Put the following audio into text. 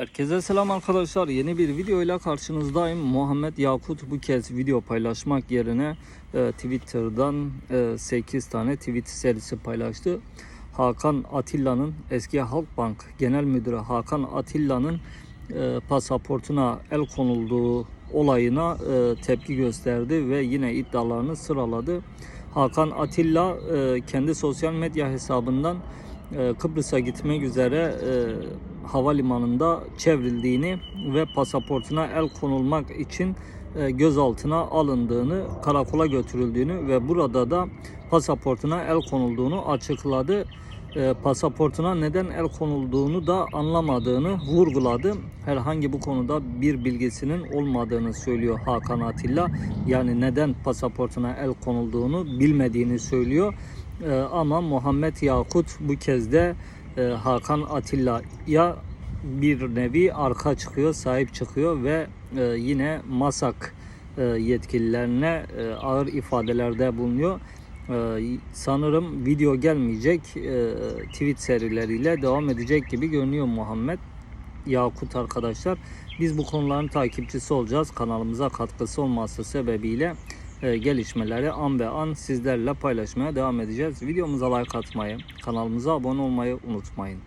Herkese selam arkadaşlar. Yeni bir video ile karşınızdayım. Muhammed Yakut bu kez video paylaşmak yerine e, Twitter'dan e, 8 tane tweet serisi paylaştı. Hakan Atilla'nın eski Halkbank Genel Müdürü Hakan Atilla'nın e, pasaportuna el konulduğu olayına e, tepki gösterdi ve yine iddialarını sıraladı. Hakan Atilla e, kendi sosyal medya hesabından e, Kıbrıs'a gitmek üzere e, havalimanında çevrildiğini ve pasaportuna el konulmak için e, gözaltına alındığını, karakola götürüldüğünü ve burada da pasaportuna el konulduğunu açıkladı. E, pasaportuna neden el konulduğunu da anlamadığını vurguladı. Herhangi bu konuda bir bilgisinin olmadığını söylüyor Hakan Atilla. Yani neden pasaportuna el konulduğunu bilmediğini söylüyor. E, ama Muhammed Yakut bu kez de e, Hakan Atilla'ya bir nevi arka çıkıyor, sahip çıkıyor ve e, yine MASAK e, yetkililerine e, ağır ifadelerde bulunuyor. Sanırım video gelmeyecek, tweet serileriyle devam edecek gibi görünüyor Muhammed Yakut arkadaşlar. Biz bu konuların takipçisi olacağız. Kanalımıza katkısı olması sebebiyle gelişmeleri an be an sizlerle paylaşmaya devam edeceğiz. Videomuza like atmayı, kanalımıza abone olmayı unutmayın.